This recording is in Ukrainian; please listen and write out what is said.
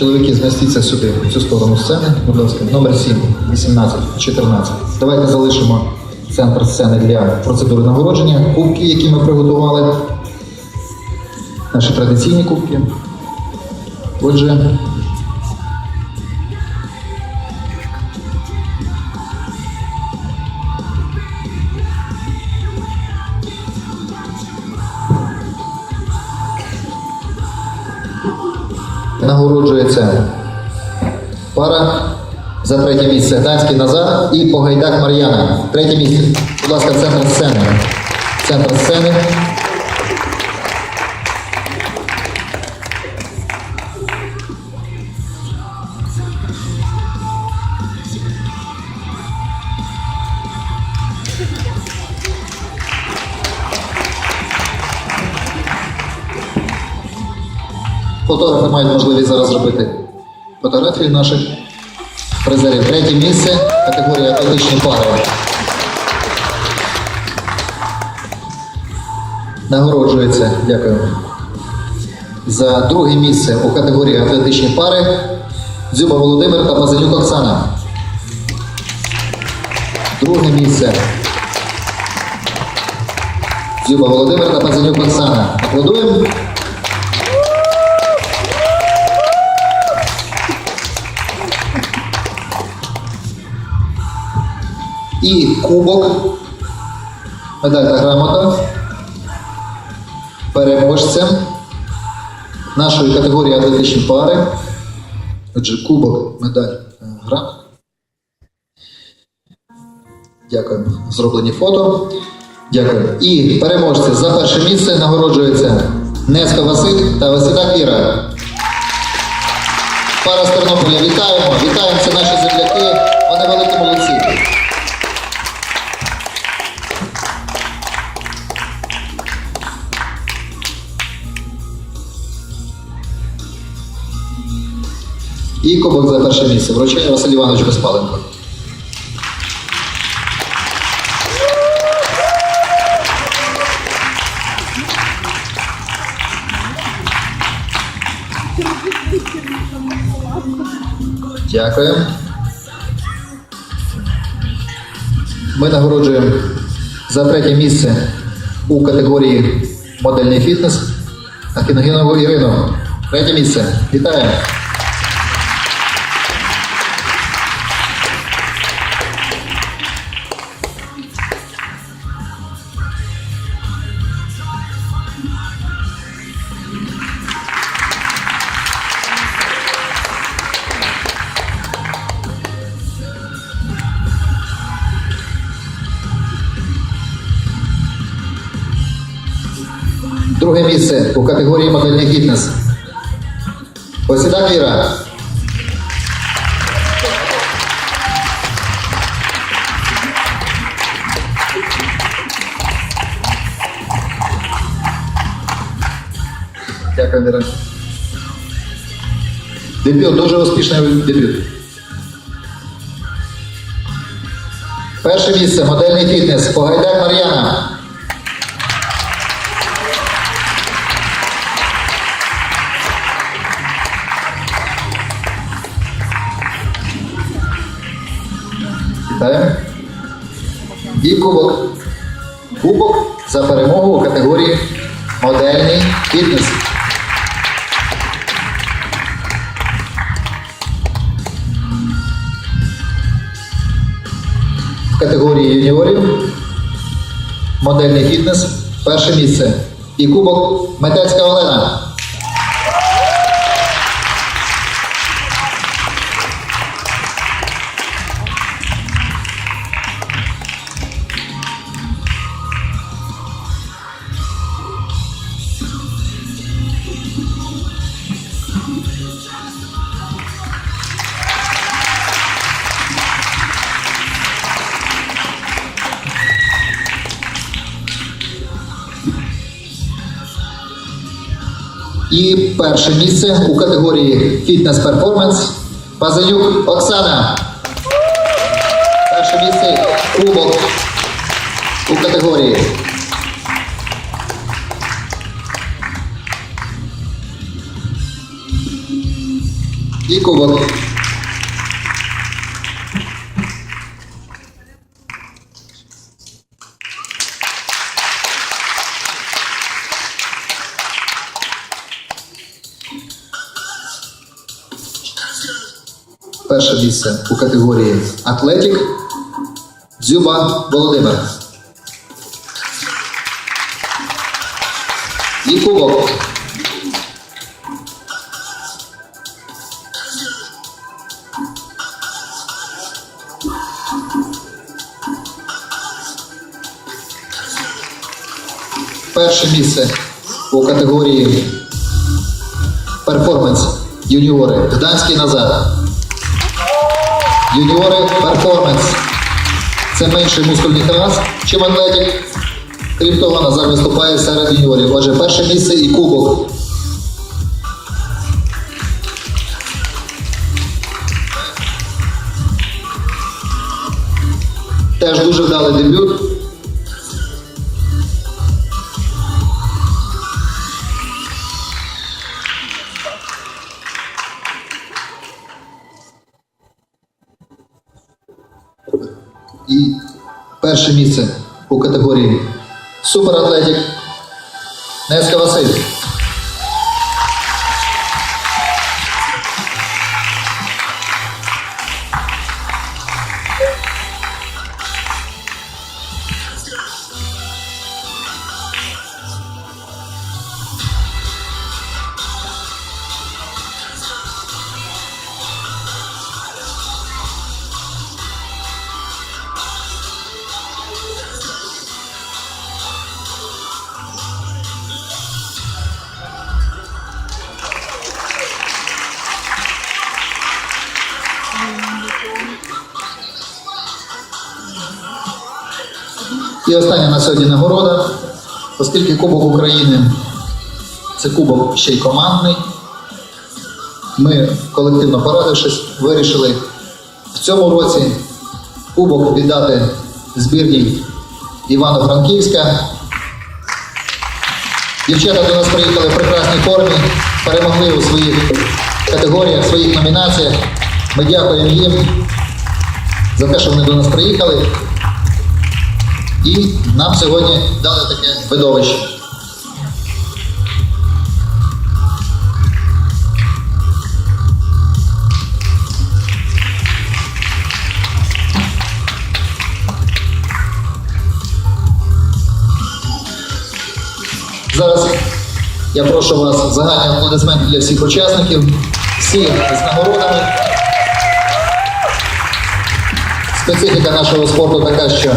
Чоловіки, змістіться сюди, в цю сторону сцени, будь ласка, номер 7, 18, 14. Давайте залишимо центр сцени для процедури нагородження. Кубки, які ми приготували. Наші традиційні кубки. Отже, нагороджується пара за третє місце. Данський Назар і Погайдак Мар'яна. Третє місце. Будь ласка, центр сцени. Центр сцени. Фотографи мають можливість зараз зробити фотографії наших призерів. Третє місце, категорія атлетичні пари. Нагороджується, дякую. За друге місце у категорії атлетичні пари Дзюба Володимир та Пазанюк Оксана. Друге місце. Дзюба Володимир та Пазанюк Оксана. Аплодуємо. І кубок, медаль та грамота переможцям нашої категорії атлетичні пари. Отже, кубок, медаль та грамота. Дякую. Зроблені фото. Дякую. І переможці за перше місце нагороджуються Неска Василь та Василяк Іра. Пара з Тернополя, вітаємо! Вітаємо, це наші земляки. Вони великі молодці. І кубок за перше місце. Вручає Василь Іванович Безпаленко. Дякую. Ми нагороджуємо за третє місце у категорії модельний фітнес Акіногінову Ірину. Третє місце. Вітаємо. Друге місце у категорії модельний фітнес. Посідак Віра. Дякую, Віра. Дебют, дуже успішний дебют. Перше місце модельний фітнес. Погайдак Мар'яна. Вітаємо. І кубок. Кубок за перемогу у категорії модельний фітнес. В категорії юніорів модельний фітнес перше місце. І кубок Метецька Олена. І перше місце у категорії фітнес перформанс Пазанюк Оксана. Перше місце кубок у категорії. І кубок. Перше місце у категорії Атлетік. Дзюба Володимир. І кубок. Перше місце у категорії перформанс юніори. Гданський назад. Юніори перформанс. Це менший мускульний клас, чим атлетик. Крім того, Назар виступає серед юніорів. Отже, перше місце і кубок. Теж дуже вдалий дебют. І перше місце у категорії Суператлетик Неска Василь. І остання на сьогодні нагорода, оскільки Кубок України це кубок ще й командний. Ми, колективно порадившись, вирішили в цьому році кубок віддати збірній Івано-Франківська. Дівчата до нас приїхали в прекрасній формі, перемогли у своїх категоріях, своїх номінаціях. Ми дякуємо їм за те, що вони до нас приїхали. І нам сьогодні дали таке видовище. Зараз я прошу вас загальні аплодисменти для всіх учасників, всі з нагородами. Специфіка нашого спорту така, що